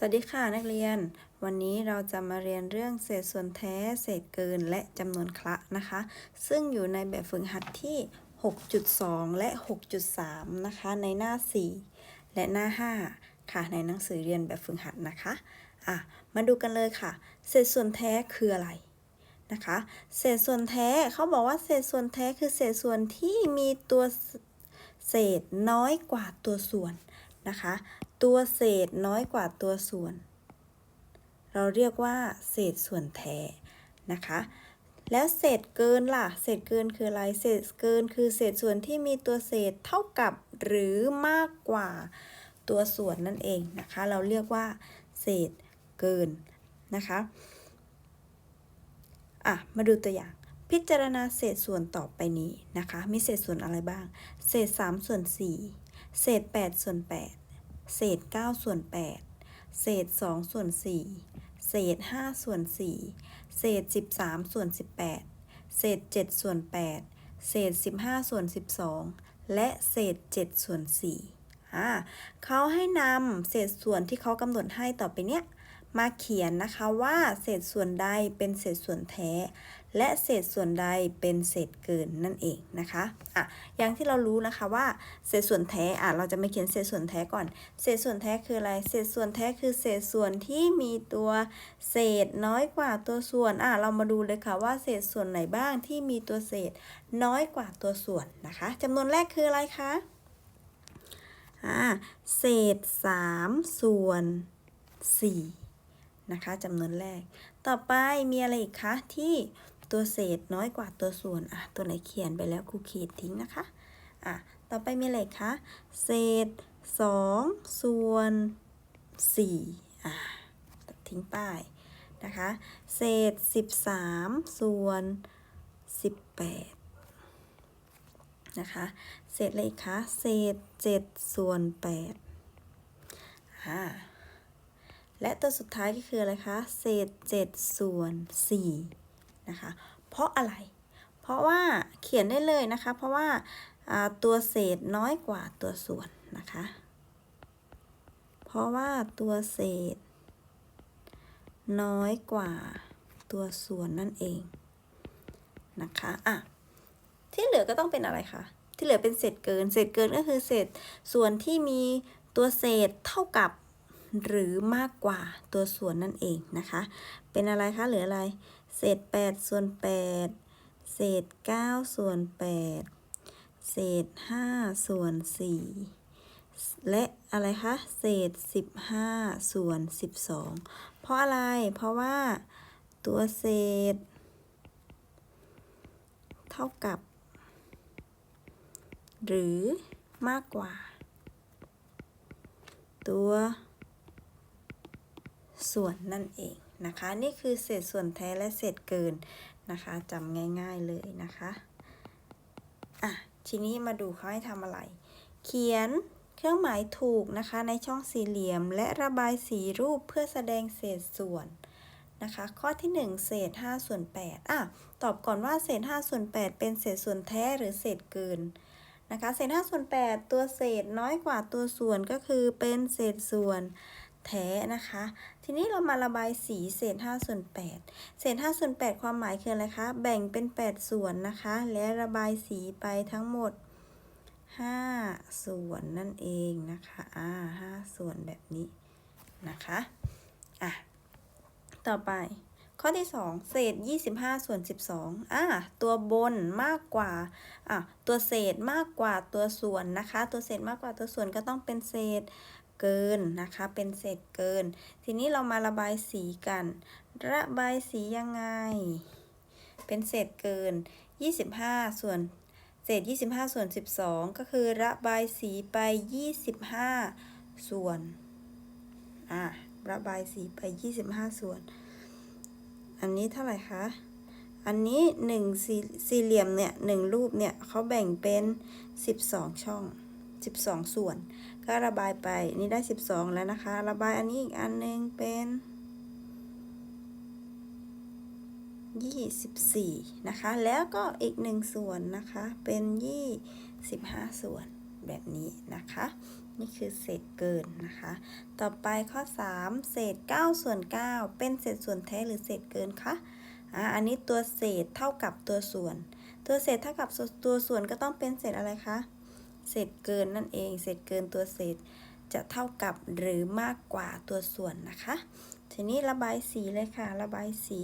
สวัสดีค่ะนักเรียน วันนี้เราจะมาเรียนเรื่องเศษส่วนแท้ เศษเกินและจำนวนคละนะคะ ซึ่งอยู่ในแบบฝึกหัดที่ 6.2 และ 6.3 นะคะในหน้า 4 และหน้า 5 ค่ะในหนังสือเรียนแบบฝึกหัดนะคะอะมาดูกันเลยค่ะ เศษส่วนแท้คืออะไรนะคะ เศษส่วนแท้เขาบอกว่าเศษส่วนแท้คือเศษส่วนที่มีตัวเศษน้อยกว่าตัวส่วนนะคะ ตัวเศษน้อยกว่าตัวส่วน เราเรียกว่า เศษส่วนแท้นะคะ แล้วเศษเกินล่ะ เศษเกินคืออะไร เศษเกินคือเศษส่วนที่มีตัวเศษเท่ากับหรือมากกว่าตัวส่วนนั่นเองนะคะ เราเรียกว่า เศษเกินนะคะอะมาดูตัวอย่าง พิจารณาเศษส่วนต่อไปนี้นะคะ มีเศษส่วนอะไรบ้าง เศษ 3 ส่วน 4 เศษ 8 ส่วน 8 เศษ 9 ส่วน 8 เศษ 2 ส่วน 4 เศษ 5 ส่วน 4 เศษ 13 ส่วน 18 เศษ 7 ส่วน 8 เศษ 15 ส่วน 12 และเศษ 7 ส่วน4อ่าเขาให้นำเศษส่วนที่เขากำหนดให้ต่อไปเนี้ย มาเขียนนะคะว่าเศษส่วนใดเป็นเศษส่วนแท้ และเศษส่วนใดเป็นเศษเกินนั่นเองนะคะอะอย่างที่เรารู้นะคะว่าเศษส่วนแท้อะเราจะมาเขียนเศษส่วนแท้ก่อน เศษส่วนแท้คืออะไร เศษส่วนแท้คือเศษส่วนที่มีตัวเศษน้อยกว่าตัวส่วนอะเรามาดูเลยค่ะว่าเศษส่วนไหนบ้างที่มีตัวเศษน้อยกว่าตัวส่วนนะคะจำนวนแรกคืออะไรคะอ่าเศษ 3 ส่วน 4 นะคะจำนวนแรก ต่อไปมีอะไรอีกคะที่ตัวเศษน้อยกว่าตัวส่วนอะตัวไหนเขียนไปแล้วครูขีดทิ้งนะคะอะต่อไปมีอะไรคะเศษ 2 ส่วน4อะตัดทิ้งป้ายนะคะเศษ 13 ส่วน 18นะคะเศษอะไรอีกคะเศษ 7 ส่วน8อ่า และตัวสุดท้ายก็คืออะไรคะ เศษ 7 ส่วน4นะคะ เพราะอะไร เพราะว่าเขียนได้เลยนะคะ เพราะว่าตัวเศษน้อยกว่าตัวส่วนนะคะ เพราะว่าตัวเศษ น้อยกว่าตัวส่วนนั่นเองนะคะอะที่เหลือก็ต้องเป็นอะไรคะ ที่เหลือเป็นเศษเกิน เศษเกินก็คือเศษส่วนที่มีตัวเศษเท่ากับ หรือมากกว่าตัวส่วนนั่นเองนะคะ เป็นอะไรคะเหลืออะไร เศษ 8 ส่วน 8 เศษ 9 ส่วน 8 เศษ 5 ส่วน 4 และอะไรคะ เศษ 15 ส่วน 12 เพราะอะไร เพราะว่าตัวเศษ เท่ากับ หรือมากกว่า ตัว ส่วนนั่นเองนะคะ นี่คือเศษส่วนแท้และเศษเกินนะคะจำง่ายๆเลยนะคะอะทีนี้มาดูเขาให้ทำอะไร เขียนเครื่องหมายถูกนะคะในช่องสี่เหลี่ยม และระบายสีรูปเพื่อแสดงเศษส่วนนะคะ ข้อที่ 1 เศษ5ส่วน8อะตอบก่อนว่าเศษ5ส่วน8 เป็นเศษส่วนแท้หรือเศษเกินนะคะ เศษ5ส่วน8ตัวเศษน้อยกว่าตัวส่วนก็คือเป็นเศษส่วน แท้นะคะ ทีนี้เรามาระบายสีเศษ5ส่วน8เศษ5ส่วน8ความหมายคืออะไรคะ แบ่งเป็น 8 ส่วนนะคะ และระบายสีไปทั้งหมด 5 ส่วนนั่นเองนะคะอ่า5ส่วนแบบนี้นะคะอะต่อไปข้อที่ 2 เศษ 25 ส่วน 12อ่าตัวบนมากกว่าอะตัวเศษมากกว่าตัวส่วนนะคะ ตัวเศษมากกว่าตัวส่วนก็ต้องเป็นเศษ เกินนะคะ เป็นเศษเกิน ทีนี้เรามาระบายสีกัน ระบายสียังไง เป็นเศษเกิน 25 ส่วนเศษ 25 ส่วน 12 ก็คือระบายสีไป 25 ส่วน อะ ระบายสีไป 25 ส่วน อันนี้เท่าไหร่คะ อันนี้1สี่สี่เหลี่ยมเนี่ยหนึ่งรูปเนี่ยเขาแบ่งเป็น 12 ช่อง 12 ส่วน ก็ระบายไปนี่ได้ 12 แล้วนะคะ ระบายอันนี้อีกอันนึงเป็น 24 นะคะ แล้วก็อีกหนึ่งส่วนนะคะ เป็น 25 ส่วนแบบนี้นะคะ นี่คือเศษเกินนะคะ ต่อไปข้อ 3 เศษ 9 ส่วน 9 เป็นเศษส่วนแท้หรือเศษเกินคะอ่าอันนี้ตัวเศษเท่ากับตัวส่วน ตัวเศษเท่ากับตัวส่วนก็ต้องเป็นเศษอะไรคะ เศษเกินนั่นเอง เศษเกินตัวเศษจะเท่ากับหรือมากกว่าตัวส่วนนะคะ ทีนี้ระบายสีเลยค่ะ ระบายสี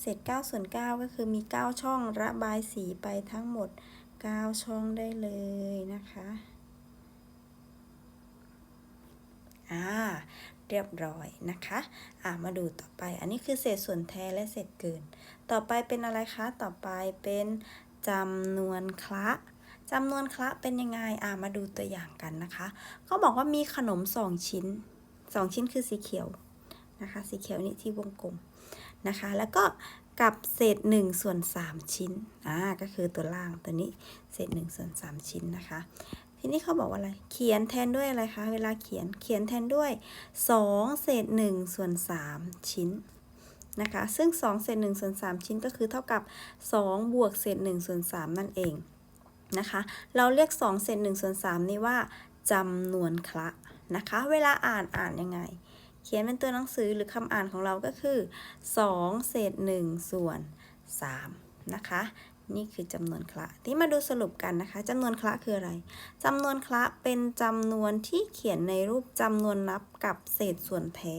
เศษ9ส่วน9ก็คือมี 9 ช่องระบายสีไปทั้งหมด 9 ช่องได้เลยนะคะอ่าเรียบร้อยนะคะอ่ามาดูต่อไป อันนี้คือเศษส่วนแท้และเศษเกิน ต่อไปเป็นอะไรคะ ต่อไปเป็นจำนวนคละ จำนวนคละเป็นยังไงอ่ามาดูตัวอย่างกันนะคะเขาบอกว่ามีขนม2ชิ้น2ชิ้นคือสีเขียวนะคะ สีเขียวนี่ที่วงกลมนะคะ แล้วก็กับเศษ1ส่วน3ชิ้นอ่าก็คือตัวล่างตัวนี้เศษ1ส่วน3ชิ้นนะคะ ทีนี้เขาบอกว่าอะไร เขียนแทนด้วยอะไรคะ เวลาเขียนเขียนแทนด้วย2เศษ1ส่วน3ชิ้นนะคะ ซึ่ง2เศษ1ส่วน3ชิ้นก็คือเท่ากับ2บวกเศษ1ส่วน3นั่นเอง นะคะ เราเรียก2เศษ1ส่วน3นี้ว่าจำนวนคละนะคะ เวลาอ่านอ่านยังไง เขียนเป็นตัวหนังสือหรือคำอ่านของเราก็คือ 2 เศษ1ส่วน3นะคะ นี่คือจำนวนคละที่มาดูสรุปกันนะคะจำนวนคละคืออะไรจำนวนคละเป็นจำนวนที่เขียนในรูปจำนวนนับกับเศษส่วนแท้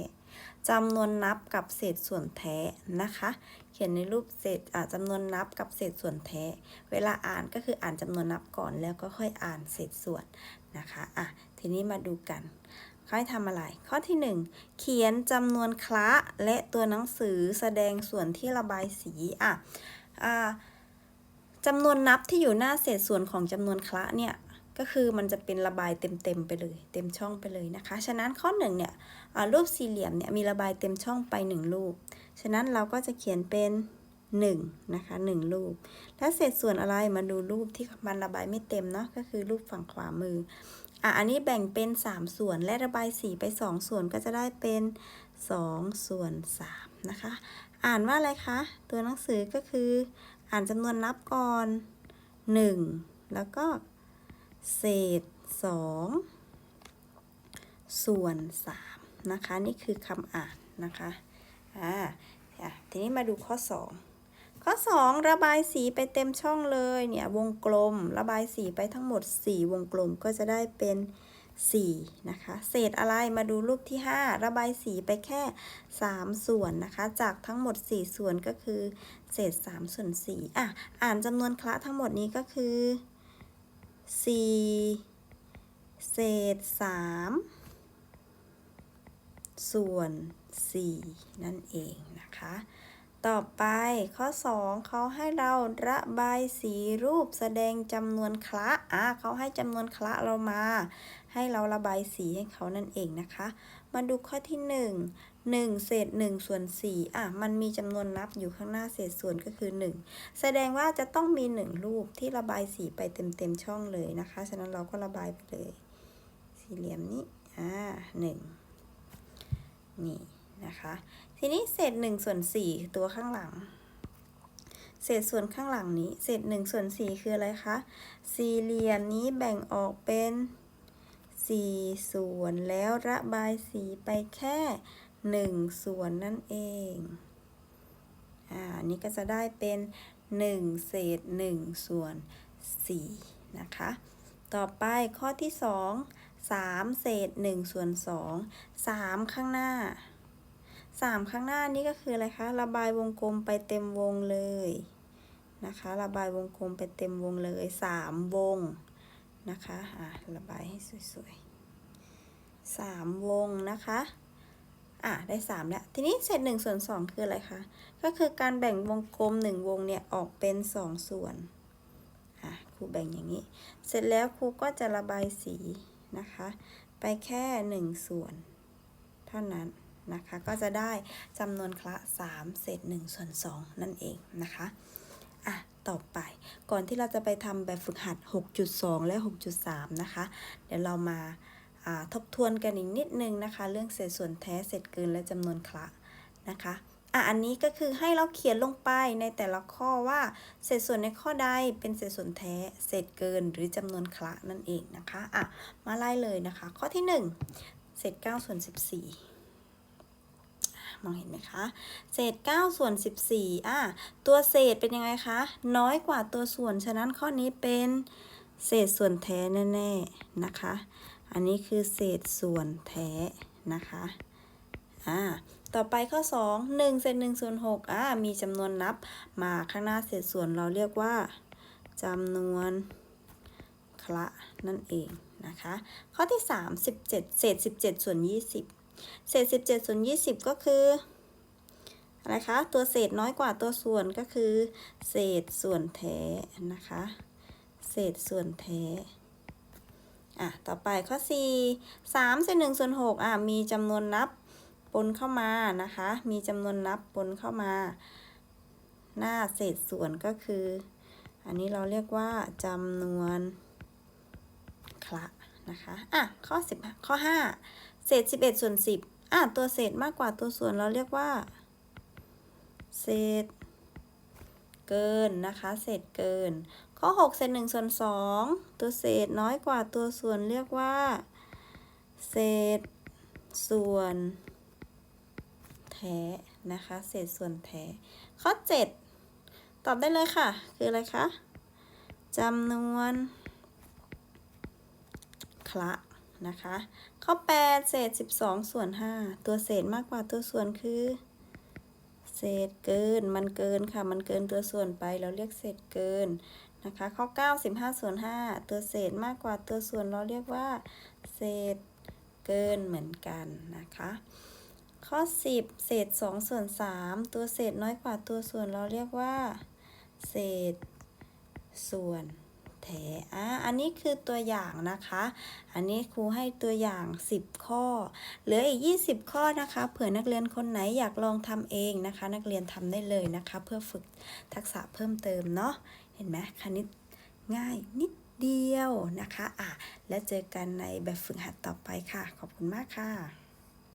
จำนวนนับกับเศษส่วนแท้นะคะ เขียนในรูปเศษจำนวนนับกับเศษส่วนแท้ เวลาอ่านก็คืออ่านจำนวนนับก่อนแล้วก็ค่อยอ่านเศษส่วนนะคะอะทีนี้มาดูกันเขาให้ทำอะไร ข้อที่ 1 เขียนจำนวนคละและตัวหนังสือแสดงส่วนที่ระบายสีอะอ่าจำนวนนับที่อยู่หน้าเศษส่วนของจำนวนคละเนี่ย ก็คือมันจะเป็นระบายเต็มๆไปเลย เต็มช่องไปเลยนะคะ ฉะนั้นข้อหนึ่งเนี่ยรูปสี่เหลี่ยมเนี่ยมีระบายเต็มช่องไป 1 รูป ฉะนั้นเราก็จะเขียนเป็น1นะคะ1รูป แล้วเศษส่วนอะไรมาดูรูปที่มันระบายไม่เต็มเนาะก็คือรูปฝั่งขวามืออะอันนี้แบ่งเป็น 3 ส่วนและระบายสีไป 2 ส่วนก็จะได้เป็น 2 ส่วน3นะคะ อ่านว่าอะไรคะ ตัวหนังสือก็คือ อ่านจำนวนนับก่อน 1 แล้วก็ เศษ 2 ส่วน 3 นะคะ นี่คือคำอ่านนะคะอ่าทีนี้มาดูข้อ 2 ข้อ 2 ระบายสีไปเต็มช่องเลยเนี่ยวงกลม ระบายสีไปทั้งหมด 4 วงกลมก็จะได้เป็น4นะคะ เศษอะไรมาดูรูปที่ 5 ระบายสีไปแค่ 3 ส่วนนะคะ จากทั้งหมด 4 ส่วนก็คือ เศษ3ส่วน4อะอ่านจำนวนคละทั้งหมดนี้ก็คือ 4เศษ3ส่วน4นั่นเองนะคะ ต่อไปข้อ2เขาให้เราระบายสีรูปแสดงจำนวนคละอะเขาให้จำนวนคละเรามา ให้เราระบายสีให้เขานั่นเองนะคะ มาดูข้อที่1 1 เศษ1ส่วน4อะมันมีจำนวนนับอยู่ข้างหน้าเศษส่วนก็คือ 1 แสดงว่าจะต้องมี 1 รูปที่ระบายสีไปเต็มๆช่องเลยนะคะ ฉะนั้นเราก็ระบายไปเลย สี่เหลี่ยมนี้อ่าหนึ่งนี่นะคะ ทีนี้เศษ1ส่วน4ตัวข้างหลัง เศษส่วนข้างหลังนี้ เศษ1ส่วน4คืออะไรคะ สี่เหลี่ยมนี้แบ่งออกเป็น4ส่วนแล้วระบายสีไปแค่ 1 ส่วนนั่นเอง อ่านี่ก็จะได้เป็น 1 เศษ 1 ส่วน 4 นะคะ ต่อไปข้อที่ 2 3 เศษ 1 ส่วน 2 3 ข้างหน้า 3 ข้างหน้านี่ก็คืออะไรคะ ระบายวงกลมไปเต็มวงเลยนะคะ ระบายวงกลมไปเต็มวงเลย 3 วงนะคะ อะ ระบายให้สวยๆ3วงนะคะ อะได้ 3 แล้ว ทีนี้เศษ1ส่วน2 คืออะไรคะ ก็คือการแบ่งวงกลม 1 วงเนี่ย ออกเป็น 2 ส่วน อะครูแบ่งอย่างนี้ เสร็จแล้วครูก็จะระบายสีนะคะ ไปแค่ 1 ส่วน เท่านั้นนะคะ ก็จะได้จำนวนคละ 3 เศษ1ส่วน2 นั่นเองนะคะอะต่อไป ก่อนที่เราจะไปทำแบบฝึกหัด 6.2 และ 6.3 นะคะ เดี๋ยวเรามา ทบทวนกันอีกนิดนึงนะคะ เรื่องเศษส่วนแท้เศษเกินและจำนวนคละนะคะอะอันนี้ก็คือให้เราเขียนลงไปในแต่ละข้อว่า เศษส่วนในข้อใดเป็นเศษส่วนแท้ เศษเกินหรือจำนวนคละนั่นเองนะคะอะมาไล่เลยนะคะ ข้อที่ 1 เศษ9ส่วน14 มองเห็นไหมคะ เศษ9ส่วน14อะตัวเศษเป็นยังไงคะ น้อยกว่าตัวส่วน ฉะนั้นข้อนี้เป็นเศษส่วนแท้แน่ๆนะคะ อันนี้คือเศษส่วนแท้นะคะอ่าต่อไปข้อ 2 1เศษ1ส่วน6อ่ามีจำนวนนับมาข้างหน้าเศษส่วนเราเรียกว่าจำนวนคละนั่นเองนะคะ ข้อที่ 3 17เศษ17 ส่วน 20 เศษ 17 ส่วน 20 ก็คืออะไรคะ ตัวเศษน้อยกว่าตัวส่วนก็คือ เศษส่วนแท้นะคะ เศษส่วนแท้ อะต่อไปข้อ 4 3เศษ1ส่วน6อะมีจำนวนนับปนเข้ามานะคะ มีจำนวนนับปนเข้ามา หน้าเศษส่วนก็คือ อันนี้เราเรียกว่าจำนวนคละนะคะอะข้อ10ข้อ 5 เศษ 11ส่วน10อะตัวเศษมากกว่าตัวส่วนเราเรียกว่า เศษ เกินนะคะ เศษเกิน ข้อ 6 เศษ1ส่วน2ตัวเศษน้อยกว่าตัวส่วนเรียกว่า เศษส่วนแท้นะคะ เศษส่วนแท้ข้อ 7 ตอบได้เลยค่ะ คืออะไรคะจำนวนคละนะคะ ข้อ 8 เศษ 12 ส่วน 5 ตัวเศษมากกว่าตัวส่วนคือ เศษเกินมันเกินค่ะ มันเกินตัวส่วนไปเราเรียกเศษเกินนะคะ ข้อ 9 15ส่วน5ตัวเศษมากกว่าตัวส่วนเราเรียกว่า เศษเกินเหมือนกันนะคะ ข้อ 10 เศษ2ส่วน3ตัวเศษน้อยกว่าตัวส่วนเราเรียกว่า เศษส่วน แท้อะอันนี้คือตัวอย่างนะคะ อันนี้ครูให้ตัวอย่าง 10 ข้อ เหลืออีก 20 ข้อนะคะ เผื่อนักเรียนคนไหนอยากลองทำเองนะคะ นักเรียนทำได้เลยนะคะ เพื่อฝึกทักษะเพิ่มเติมเนาะ เห็นไหมคณิตง่ายนิดเดียวนะคะ อะ แล้วเจอกันในแบบฝึกหัดต่อไปค่ะ ขอบคุณมากค่ะ